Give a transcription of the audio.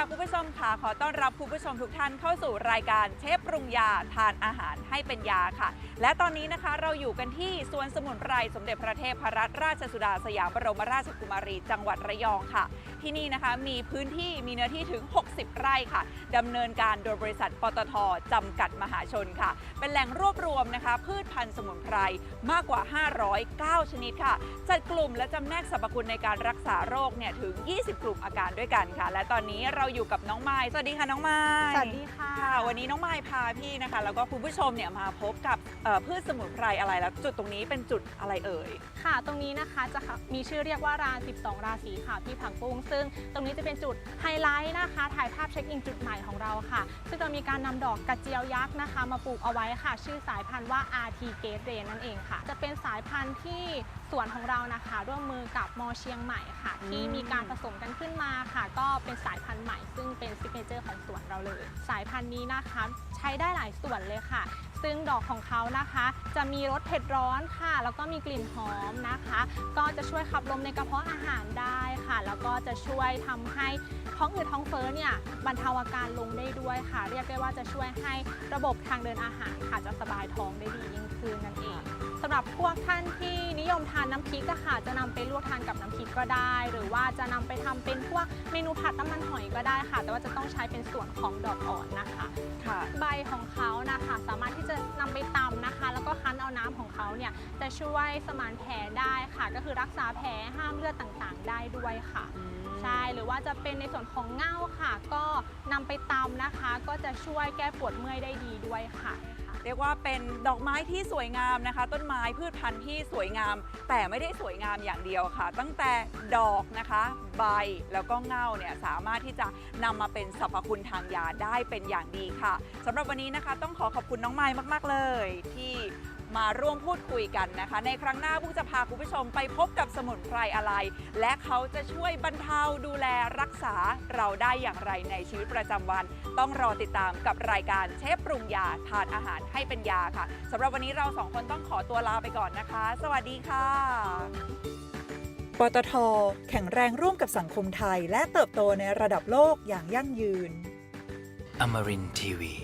ค่ะคุณผู้ชมค่ะขอต้อนรับคุณผู้ชมทุกท่านเข้าสู่รายการเชฟปรุงยาทานอาหารให้เป็นยาค่ะ และตอนนี้นะคะเราอยู่กันที่สวนสมุนไพรสมเด็จพระเทพรัตนราชสุดาสยามบรมราชกุมารีจังหวัดระยองค่ะ ที่นี่นะคะมีพื้นที่มีเนื้อที่ถึง 60 ไร่ค่ะดำเนินการโดยบริษัทปตทจำกัดมหาชนค่ะ เป็นแหล่งรวบรวมนะคะ พืชพันธุ์สมุนไพรมากกว่า 509 ชนิดค่ะจัดกลุ่มและจำแนกสรรพคุณในการรักษาโรคเนี่ยถึง 20 กลุ่มอาการด้วยกันค่ะ และตอนนี้เราอยู่กับน้องไม้สวัสดีค่ะน้องไม้สวัสดีค่ะค่ะ วันนี้น้องไม้พาพี่นะคะ แล้วก็คุณผู้ชมเนี่ยมาพบกับเอ่อพืชสมุนไพรอะไรแล้ว จุดตรงนี้เป็นจุดอะไรเอ่ย ค่ะ ตรงนี้นะคะจะมีชื่อเรียกว่ารา12 ราศีค่ะพี่ผังปุ้งซึ่งตรงนี้จะเป็นจุดไฮไลท์นะคะ ถ่ายภาพเช็คอินจุดใหม่ของเราค่ะ ซึ่งเรามีการนำดอกกระเจียวยักษ์นะคะ มาปลูกเอาไว้ค่ะ ชื่อสายพันธุ์ว่า RT g a t e นั่นเองค่ะ จะเป็นสายพันธุ์ที่สวนของเรานะคะ ร่วมมือกับมอเชียงใหม่ค่ะอืมที่มีการผสมกันขึ้นมาค่ะ ก็เป็นสายพันธุ์ใหม่ซึ่งเป็นซิกเนเจอร์ของสวนเราเลย สายพันธุ์นี้นะคะใช้ได้หลายส่วนเลยค่ะ ซึ่งดอกของเขานะคะ จะมีรสเผ็ดร้อนค่ะ แล้วก็มีกลิ่นหอมนะคะ ก็จะช่วยขับลมในกระเพาะอาหารได้ค่ะ แล้วก็จะช่วยทำให้ท้องอืดท้องเฟ้อเนี่ยบรรเทาอาการลงได้ด้วยค่ะ เรียกได้ว่าจะช่วยให้ระบบทางเดินอาหารค่ะจะสบายท้องได้ดียิ่งขึ้นนั่นเองำหรับพวกท่านที่นิยมทานน้ำพริกอะค่ะ จะนำไปลวกทานกับน้ำพริกก็ได้ หรือว่าจะนำไปทำเป็นพวกเมนูผัดน้ำมันหอยก็ได้ค่ะ แต่ว่าจะต้องใช้เป็นส่วนของดอกอ่อนนะคะ ค่ะ ใบของเขานะคะสามารถที่จะนำไปตำนะคะ แล้วก็คั้นเอาน้ำของเขาเนี่ยจะช่วยสมานแผลได้ค่ะ ก็คือรักษาแผลห้ามเลือดต่างๆ ได้ด้วยค่ะใช่ห รือว่าจะเป็นในส่วนของเง่าค่ะ ก็นำไปตำนะคะ ก็จะช่วยแก้ปวดเมื่อยได้ดีด้วยค่ะ เรียกว่าเป็นดอกไม้ที่สวยงามนะคะ ต้นไม้พืชพันธุ์ที่สวยงาม แต่ไม่ได้สวยงามอย่างเดียวค่ะ ตั้งแต่ดอกนะคะ ใบแล้วก็เง่าเนี่ยสามารถที่จะนำมาเป็นสรรพคุณทางยาได้เป็นอย่างดีค่ะสำหรับวันนี้นะคะ ต้องขอขอบคุณน้องไม้มาก ๆ เลย ที่ มาร่วมพูดคุยกันนะคะ ในครั้งหน้าผู้จะพาคุณผู้ชมไปพบกับสมุนไพรอะไร และเขาจะช่วยบรรเทาดูแลรักษาเราได้อย่างไรในชีวิตประจำวัน ต้องรอติดตามกับรายการเชฟปรุงยาทานอาหารให้เป็นยาค่ะสำหรับวันนี้เราสองคนต้องขอตัวลาไปก่อนนะคะ สวัสดีค่ะปตท แข็งแรงร่วมกับสังคมไทย และเติบโตในระดับโลกอย่างยั่งยืน Amarin Tiwi.